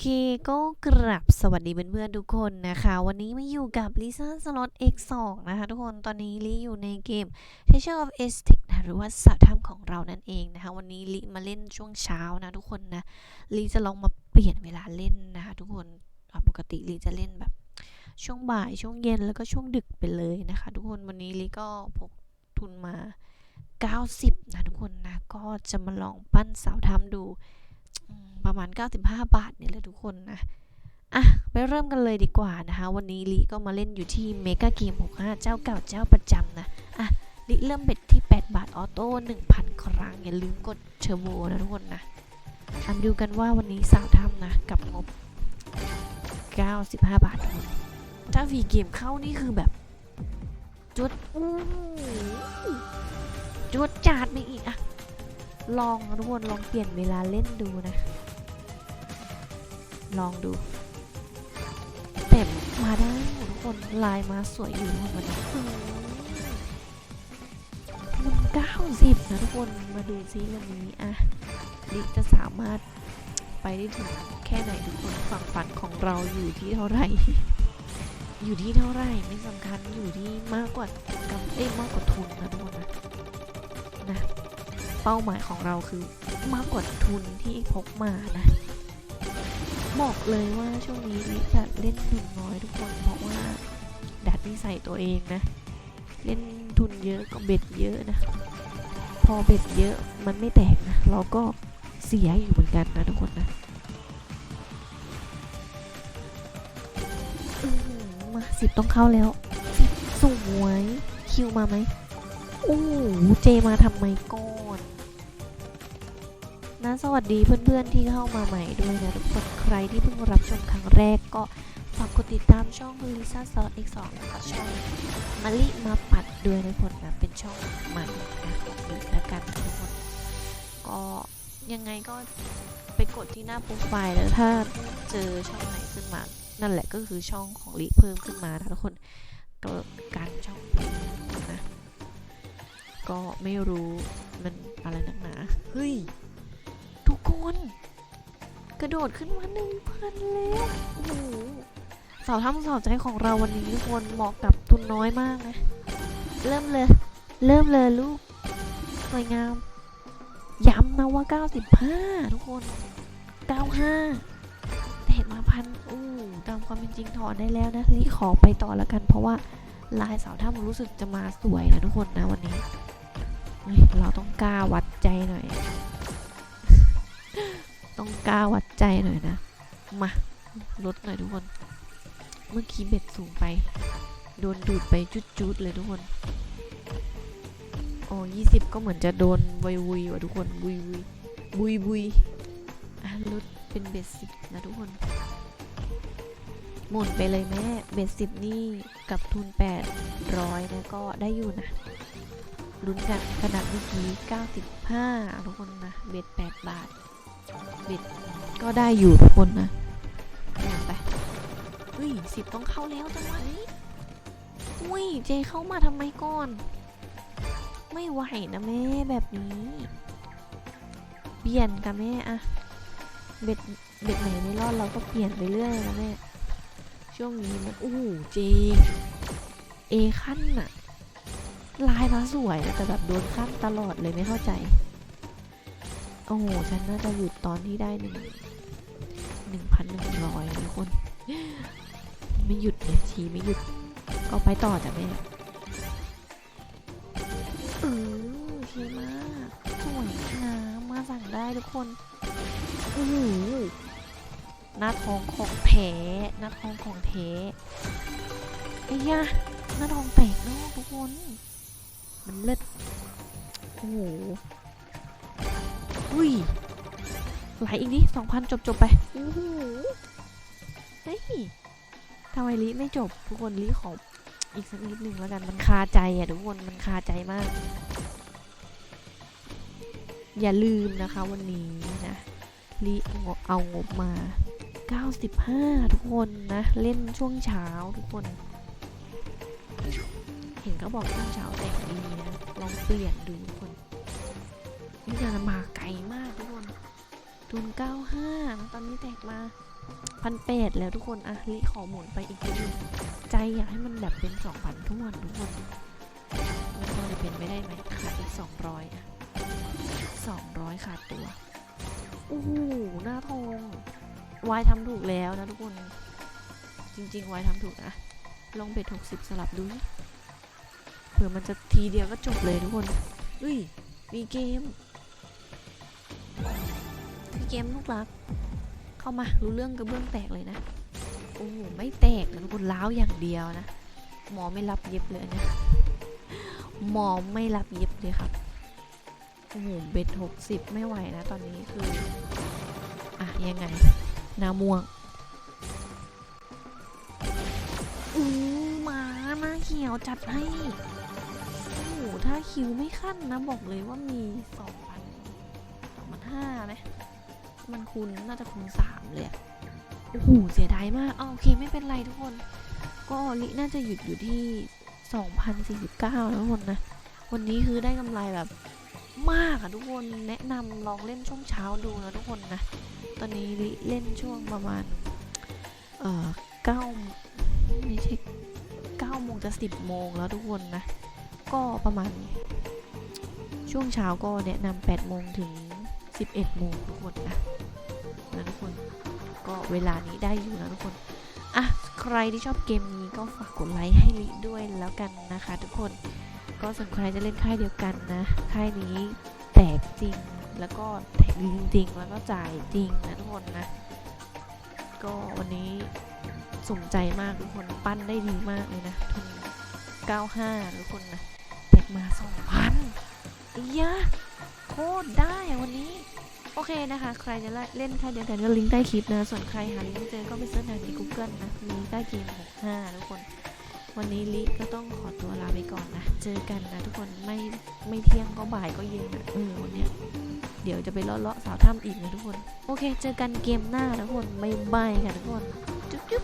เคก็กราบสวัสดีเพื่อนๆทุกคนนะคะ วันนี้มาอยู่กับลิซ่าสล็อต X2 นะคะทุกคนตอนนี้ลิอยู่ในเกม Teacher of e s t i c นะหรือว่าสาวถ้ำของเรานั่นเองนะคะ วันนี้ลิมาเล่นช่วงเช้านะทุกคนนะลิจะลองมาเปลี่ยนเวลาเล่นนะคะทุกคนปกติลิจะเล่นแบบช่วงบ่ายช่วงเย็นแล้วก็ช่วงดึกไปเลยนะคะ ทุกคนวันนี้ลิก็พกทุนมา 90 นะทุกคนนะก็จะมาลองปั้นสาวถ้ำดู ประมาณ 95 บาทเนี่ยแหละทุกคนนะอะไปเริ่มกันเลยดีกว่านะคะ วันนี้ลิก็มาเล่นอยู่ที่เมกาเกม65 เจ้าเก่าเจ้าประจำนะอะลิเริ่มเบ็ดที่ 8 บาทออโต้ 1,000 ครั้ง อย่าลืมกดเทอร์โบนะทุกคนนะอะมดูกันว่าวันนี้สาวทำนะ กับงบ 95 บาททุกคนถ้าฟรีเกมเข้านี่คือแบบ จุดอู้หูจุดจาดไปอีกอะลองทุกคนลองเปลี่ยนเวลาเล่นดูนะ ลองดู แต่มาได้ทุกคนลายมาสวยอยู่ทุกคนนะมันเก้าสิบนะทุกคนมาดูซิวันนี้อะลิจะสามารถไปได้ถึงแค่ไหนทุกคนฝั่งฝันของเราอยู่ที่เท่าไหร่ อยู่ที่เท่าไหร่ไม่สำคัญอยู่ที่มากกว่ากำเอ้มากกว่าทุนนะทุกคนนะนะ เป้าหมายของเราคือมากกว่าทุนที่พกมานะ บอกเลยว่าช่วงนี้ลิจะเล่นทุนน้อยทุกคนเพราะว่าดัดนิสัยตัวเองนะ เล่นทุนเยอะก็เบ็ดเยอะนะ พอเบ็ดเยอะมันไม่แตกนะ เราก็เสียอยู่เหมือนกันนะทุกคนนะอูหือมาสิบต้องเข้าแล้วสิบสวยคิวมาไหมโอ้เจมาทำไมก่อน นะสวัสดีเพื่อนๆที่เข้ามาใหม่ด้วยนะทุกคนใครที่เพิ่งรับชมครั้งแรกก็ฝากกดติดตามช่องลิซ่าซอส X2 แล้วก็ช่องมาลิมาปัดด้วยนะทุกคนนะเป็นช่องใหม่นะของลิแล้วกันทุกคนก็ยังไงก็ไปกดที่หน้าโปรไฟล์แล้วถ้าเจอช่องไหนขึ้นมา นั่นแหละก็คือช่องของลิเพิ่มขึ้นมาทุกคนก็การช่องนะก็ไม่รู้มันอะไรนักหนาเฮ้ย คนกระโดดขึ้นมาหนึ่งพันแล้วโอ้โหสาวทำสาวใจของเราวันนี้ทุกคนเหมาะกับทุนน้อยมากนะ เริ่มเลย เริ่มเลยลูกสวยงาม ย้ำนะว่า 95 ทุกคน 95 แต่เห็นมาพันอู้ตามความเป็นจริงถอนได้แล้วนะรีขอไปต่อแล้วกัน เพราะว่าลายสาวถ้ำรู้สึกจะมาสวยนะทุกคนนะวันนี้ เราต้องกล้าวัดใจหน่อย ต้องกล้าวัดใจหน่อยนะ มาลดหน่อยทุกคน เมื่อกี้เบ็ดสูงไป โดนดูดไปจุดๆเลยทุกคนโอ้ยี่สิบก็เหมือนจะโดนวุยวุยว่ะทุกคนวุยวุยวุยวุยอะลดเป็นเบ็ดสิบนะทุกคนหมุนไปเลยแม่เบ็ดสิบนี่กับทุนแปดร้อยนะก็ได้อยู่นะลุ้นกันขนาดเมื่อกี้95ทุกคนนะเบ็ด8บาท บ็ดก็ได้อยู่ทุกคนนะหมุนไปเฮ้ยสิบต้องเข้าแล้วจังหวะนี้อุ้ยเจเข้ามาทำไมก่อน ไม่ไหวนะแม่แบบนี้ เปลี่ยนกันแม่อะเบ็ดเบ็ดไหนไม่รอดเราก็เปลี่ยนไปเรื่อยนะแม่ช่วงนี้มันอู้หูเจเอขั้นอะลายมาสวยนะแต่แบบโดนขั้นตลอดเลยไม่เข้าใจ โอ้โห ฉันน่าจะหยุดตอนที่ได้หนึ่งหนึ่งพันหนึ่งร้อยทุกคน ไม่หยุดเลยชีไม่หยุด ก็ไปต่อจ้ะแม่เออเท่มากสวยงามมาสั่งได้ทุกคนโอ้โหหน้าทองของแท้หน้าทองของแท้ไอ้ยะหน้าทองแตกเนอกทุกคน มันเลิศโอ้โห อุ้ยไหลอีกนิสองพันจบจบๆไปโอ้โหเฮ้ยทำไมลิไม่จบ ทุกคนลิขออีกสักนิดหนึ่งแล้วกันมันคาใจอะทุกคนมันคาใจมาก อย่าลืมนะคะวันนี้นะลิงบเอางบมา 95 ทุกคนนะ เล่นช่วงเช้าทุกคน เห็นเขาบอกช่วงเช้าแต่งดีนะ ลองเปลี่ยนดูทุกคน นี่จะมาไกลมากทุกคนทุน95นะตอนนี้แตกมาพันแปดแล้วทุกคนอะลิขอหมุนไปอีกนิดนึงใจอยากให้มันแบบเป็นสองพันทุกวันทุกคนมันพอจะเป็นไปได้ไหมขาดอีกสองร้อยอะสองร้อยขาดตัวโอ้โหหน้าทองวายทำถูกแล้วนะทุกคน จริงๆวายทำถูกนะลองเบ็ดหกสิบสลับดูเผื่อมันจะทีเดียวก็จบเลยทุกคนเฮ้ยมีเกม มีเกมลูกรัก เข้ามารู้เรื่องกระเบื้องแตกเลยนะโอ้โหไม่แตกนะทุกคนล้าวอย่างเดียวนะ หมอไม่รับเย็บเลยนเนี่ยหมอไม่รับเย็บเลยครับโอ้โหเบ็ดหกสิบไม่ไหวนะ ตอนนี้คืออะยังไงหนาม่วงอู้หมาหน้าเขียวจัดให้โอ้โหถ้าคิวไม่ขั้นนะ บอกเลยว่ามีสอง มันคูณน่าจะคูณสามเลยโอ้โหเสียดายมากเอาโอเคไม่เป็นไรทุกคน ก็ลิน่าจะหยุดอยู่ที่ 2,049แล้วทุกคนนะ วันนี้คือได้กำไรแบบมากอะทุกคนแนะนำลองเล่นช่วงเช้าดูนะทุกคนนะ ตอนนี้ลิเล่นช่วงประมาณ เอ่อเก้าไม่ใช่9โมงจะ10โมงแล้วทุกคนนะ ก็ประมาณ ช่วงเช้าก็แนะนำ8โมงถึง 11โมงทุกคนนะนะทุกคนก็เวลานี้ได้อยู่นะทุกคนอะใครที่ชอบเกมนี้ก็ฝากกดไลค์ให้ลิด้วยแล้วกันนะคะ ทุกคนก็ส่วนใครจะเล่นค่ายเดียวกันนะค่ายนี้แตกจริงแล้วก็แตกจริงๆแล้วก็จ่ายจริงนะทุกคนนะก็วันนี้สมใจมากทุกคนปั้นได้ดีมากเลยนะทุน95 ทุกคนนะแตกมา 2,000อียะ คตรได้วันนี้ โอเคนะคะ ใครจะเล่นค่าเดียวกันก็ลิงก์ใต้คลิปนะ ส่วนใครหาลิงก์ไม่เจอก็ไปเสิร์ชหาใน Google นะมีใต้เกม65ทุกคน วันนี้ลิก็ต้องขอตัวลาไปก่อนนะ เจอกันนะทุกคนไม่ไม่เที่ยงก็บ่ายก็เย็นนะเออวันเนี้ยเดี๋ยวจะไปเลาะๆสาวถ้ำอีกนะทุกคน โอเค เจอกันเกมหน้านะทุกคนบายบายค่ะทุกคน จุ๊บจุ๊บ